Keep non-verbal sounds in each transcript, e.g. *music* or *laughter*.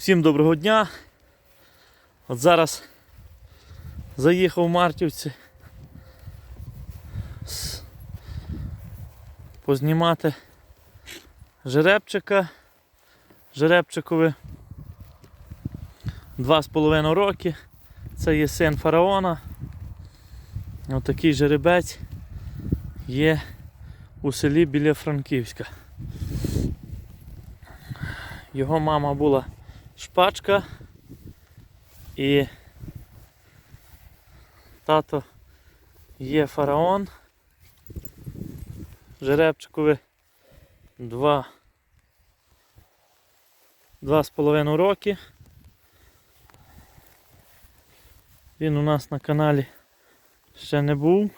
Всім доброго дня. От зараз заїхав в Мартівці познімати жеребчика. Жеребчикові два з половиною роки. Це є син фараона. Отакий жеребець є у селі біля Франківська. Його мама була шпачка і тато є фараон. Жеребчикові два, два з половиною роки. Він у нас на каналі ще не був.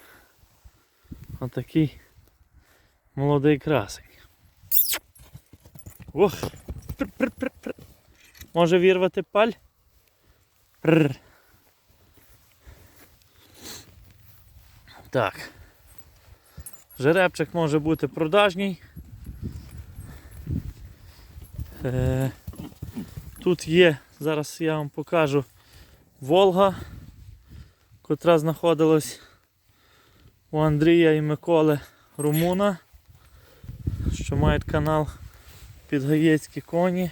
Отакий молодий красень. Ох! Пр-пр-пр-пр. Може вірвати паль? Так. Жеребчик може бути продажній. Е, тут є, зараз я вам покажу Волга, котра знаходилась у Андрія і Миколи Румуна, що мають канал Підгаєцькі коні.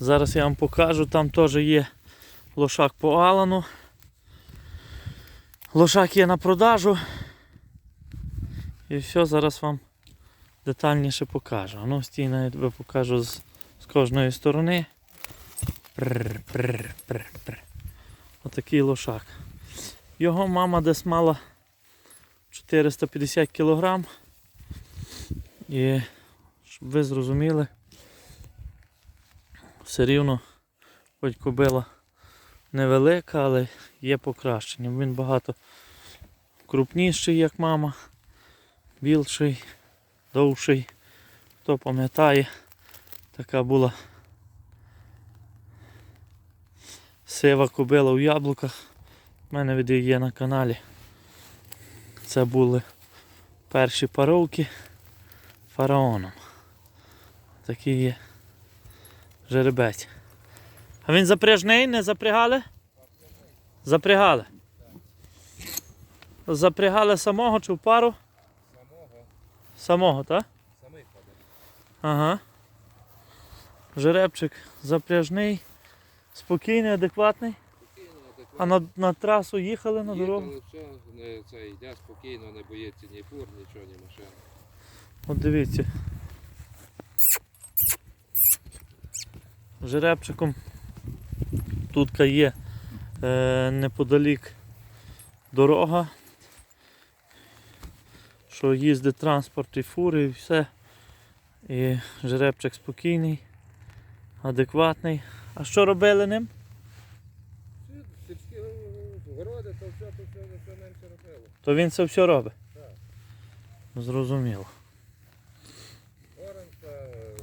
Зараз я вам покажу, там теж є лошак по Алану. Лошак є на продажу. І все, зараз вам детальніше покажу. Ну, стій навіть би покажу з, з кожної сторони. Прр, прр, лошак. Його мама десь мала 450 кг. І щоб ви зрозуміли, все рівно, хоч кобила невелика, але є покращення. Він багато крупніший, як мама, більший, довший. Хто пам'ятає, така була сива кобила у яблуках. У мене відео є на каналі. Це були перші паровки фараоном. Такий є жеребець. А він запряжний, не запрягали? Запрягали. Запрягали самого чи в пару? Самого, Самого, так? самий ходить. Ага. Жеребчик запряжний, спокійний, адекватний. А на, на трасу їхали на дорогу. Їхали, все, не, це йде спокійно, не боїться ні фур, нічого, ні машин. От дивіться. Жеребчиком тут є е, неподалік дорога, що їздить транспорт і фури і все. І жеребчик спокійний, адекватний. А що робили ним? Сільські городи, то все, то все, то все менше робило. То він це все робить. Так. Зрозуміло. Оранка, е,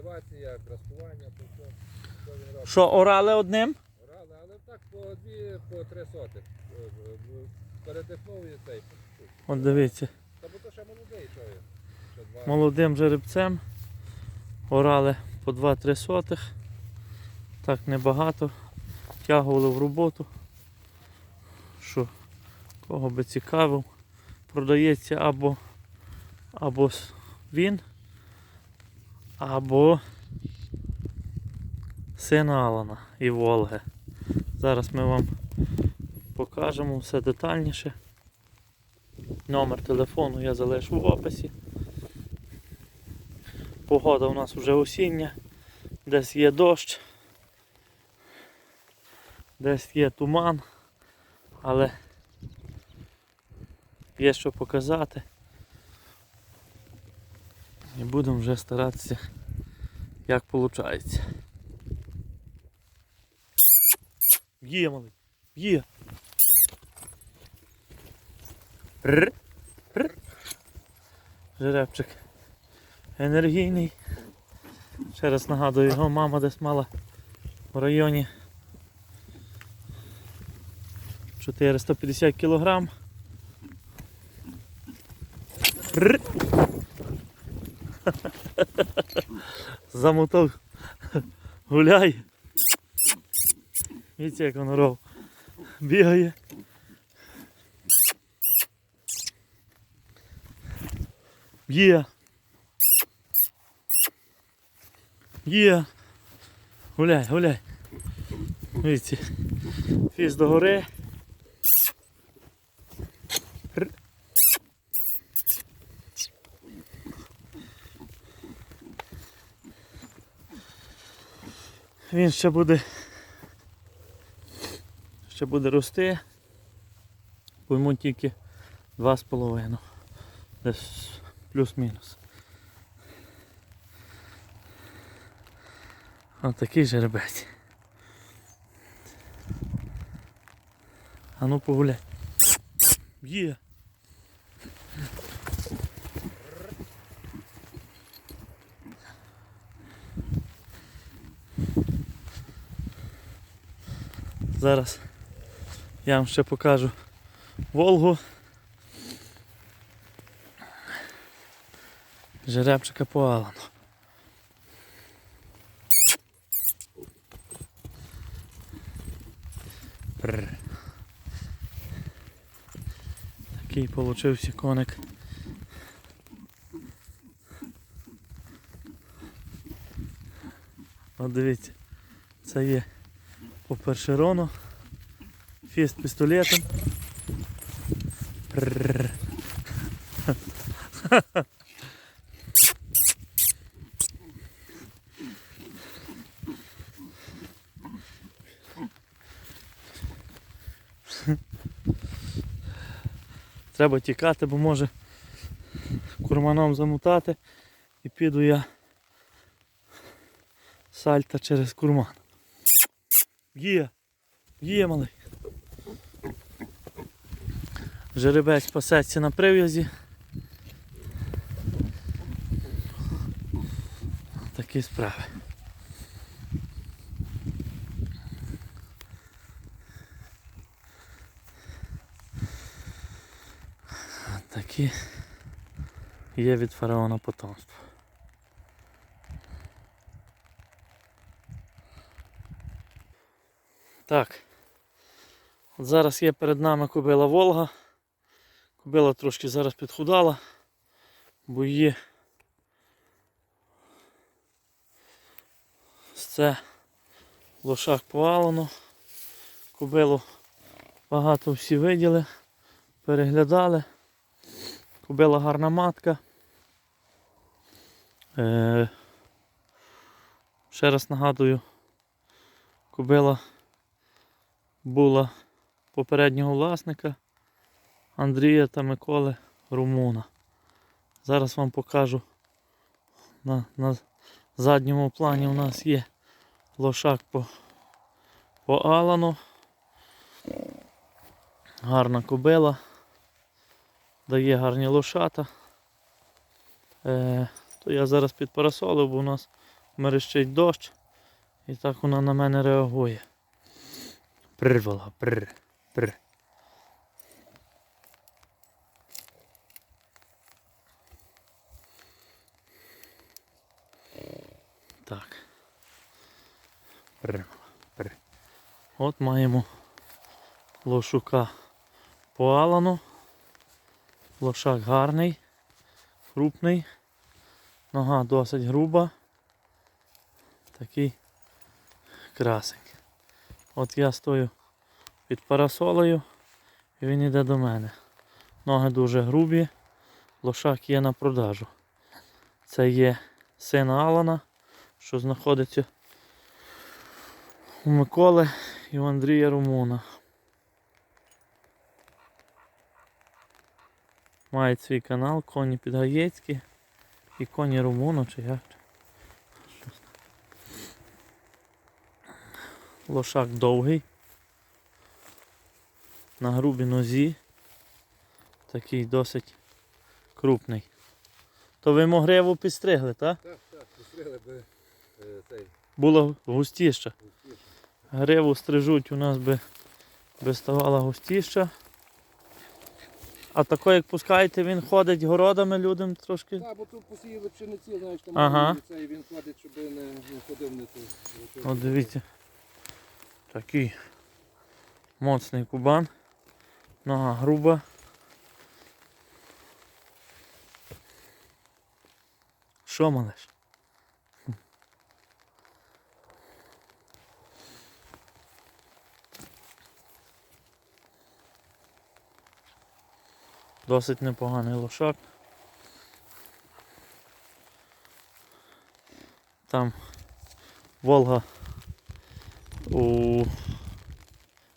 культивація, краскування, то все, що орали одним? Орали, але так по дві, по три сотих. Е, е, Передихнув і цей. От дивіться. Та бо то ще молодий, два. молодим жеребцем. Орали по 2-3 сотих. Так небагато. Тягували в роботу. Що кого би цікавив, продається або, або він, або син Алана і Волги. Зараз ми вам покажемо все детальніше. Номер телефону я залишу в описі. Погода у нас вже осіння, десь є дощ, десь є туман, але є що показати. І будемо вже старатися, як виходить. Є, малий, є. Р. Р. Жеребчик енергійний. Ще раз нагадую, його мама десь мала в районі 450 кг. Р. Замотав. Гуляй. Дивіться, як воно ров. Бігає. Є. Є. Гуляй, гуляй. Дивіться. Фіз до гори. Він ще буде. Ще буде рости. Пойму тільки два з половиною. Десь плюс-мінус. Ось такий жеребець. А ну погуляй. Є. Зараз я вам ще покажу Волгу. Жеребчика по Алану. Такий получився коник. От дивіться, це є по першерону, фіст пістолетом. Треба тікати, бо може курманом замутати і піду я сальта через курман. Є, є малий. Жеребець пасеться на прив'язі. Такі справи. Такі є від фараона потомство. Так. От зараз є перед нами кобила Волга. Кобила трошки зараз підхудала, бо її це лошак повалено. Кобилу багато всі виділи, переглядали. Кобила гарна матка. Е, ще раз нагадую, кобила була попереднього власника Андрія та Миколи Румуна. Зараз вам покажу на, на задньому плані у нас є лошак по, по Алану. Гарна кобила. Дає гарні лошата. Е, то я зараз під парасолив, бо у нас мерещить дощ. І так вона на мене реагує. Прирвала, прир, прир. Так. Прирвала, прир. От маємо лошука по Алану. Лошак гарний, крупний, нога досить груба. Такий красень. От я стою під парасолею і він йде до мене. Ноги дуже грубі, лошак є на продажу. Це є син Алана, що знаходиться у Миколи і у Андрія Румуна. Мають свій канал Коні Підгаєцькі і коні Румуну чи як. Щось так. Лошак довгий. На грубій нозі. Такий досить крупний. То ви могриву підстригли, так? Так, так, постригли би е, цей Було густіше. Гриву стрижуть у нас би, би ставала густіша. А тако, як пускаєте, він ходить городами людям трошки. Так, бо тут посіяли пшениці, знаєш, там Ага. цей він ходить, щоб не, не ходив не ту. От дивіться. Такий моцний кубан. Нога груба. Що малиш? Досить непоганий лошак. Там Волга у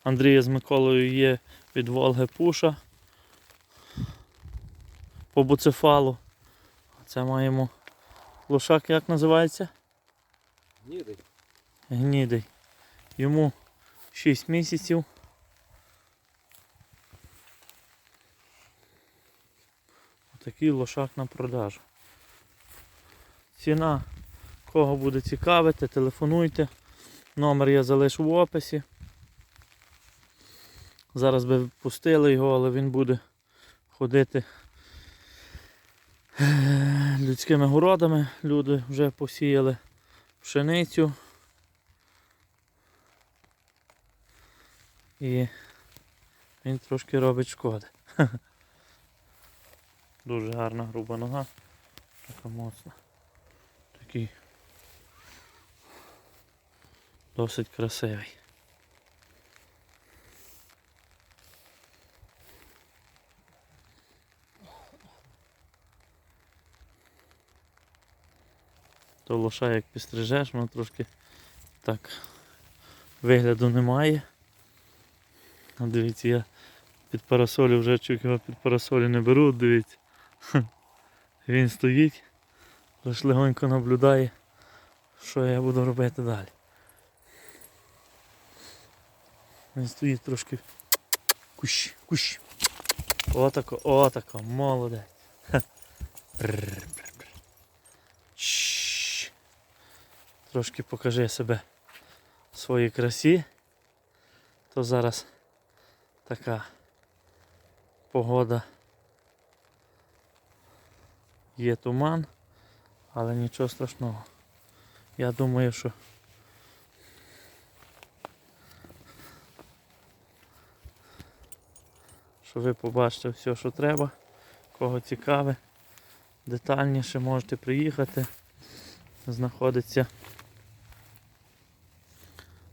Андрія з Миколою є від Волги Пуша по буцефалу. Це маємо лошак, як називається? Ніди. Гнідий. Йому 6 місяців. Отакий лошак на продажу. Ціна, кого буде цікавити, телефонуйте. Номер я залишу в описі. Зараз би пустили його, але він буде ходити е, людськими городами. Люди вже посіяли пшеницю. І він трошки робить шкоди. *laughs* Дуже гарна груба нога. Така моцна. Такий досить красивий. То лоша як підстрижеш, воно трошки так вигляду немає. А дивіться, я під парасолю вже чуть його під парасолю не беру, дивіться. *laughs* Він стоїть, лише легонько наблюдає, що я буду робити далі. Він стоїть трошки кущ, кущ. Отако, отако, молодець. Трошки покажи себе в своїй красі. То зараз така погода. Є туман, але нічого страшного. Я думаю, що що ви побачите все, що треба. Кого цікаве, детальніше можете приїхати. Знаходиться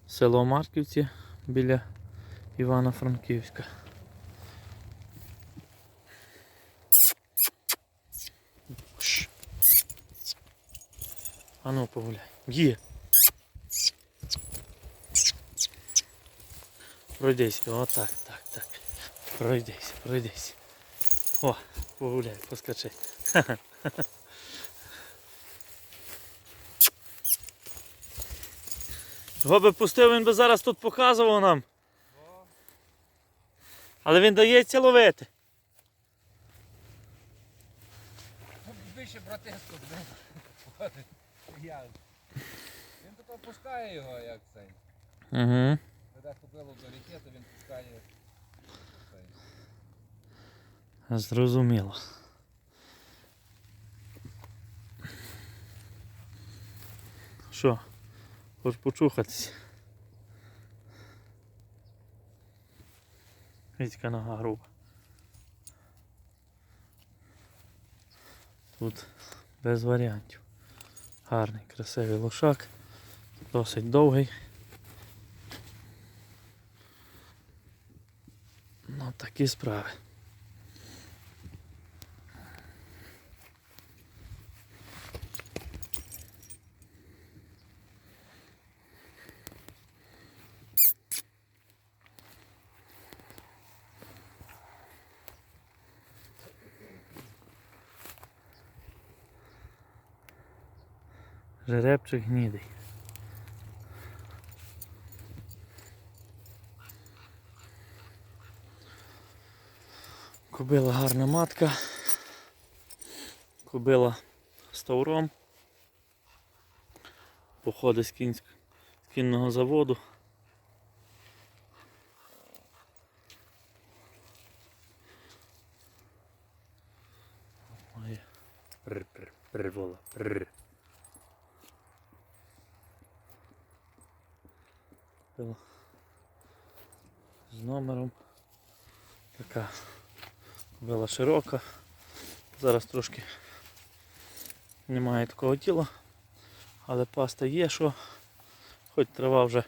село Марківці біля Івано-Франківська. Шш. А ну погуляй. Є. Пройдися. Отак, Пройдися, пройдися. О, погуляй, поскачи. *laughs* Його би пустив, він би зараз тут показував нам. Але він дається ловити. Більше братиску. Я. Він тако пускає його, як цей. Угу. Веде кобилу до ріки, то він пускає. Зрозуміло. Що? Хоч почухатись. Вітька нога груба. Тут без варіантів. Гарний, красивий лошак. Досить довгий. Ну, такі справи. жеребчик гнідий. кубила гарна матка, кубила з тавром, походить з, кінсь... з кінного заводу. Ой. Прр-прр, прр вола, прр. Була З номером. Така була широка. Зараз трошки немає такого тіла, але паста є, що хоч трава вже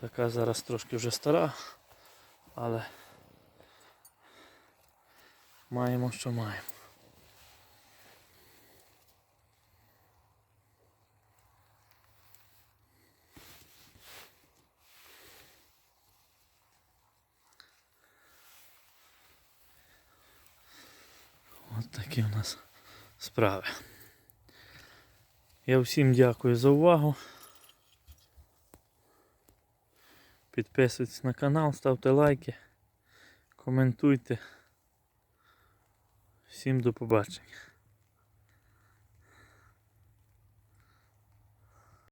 така зараз трошки вже стара, але маємо, що маємо. От такі у нас справи. Я всім дякую за увагу. Підписуйтесь на канал, ставте лайки, коментуйте. Всім до побачення.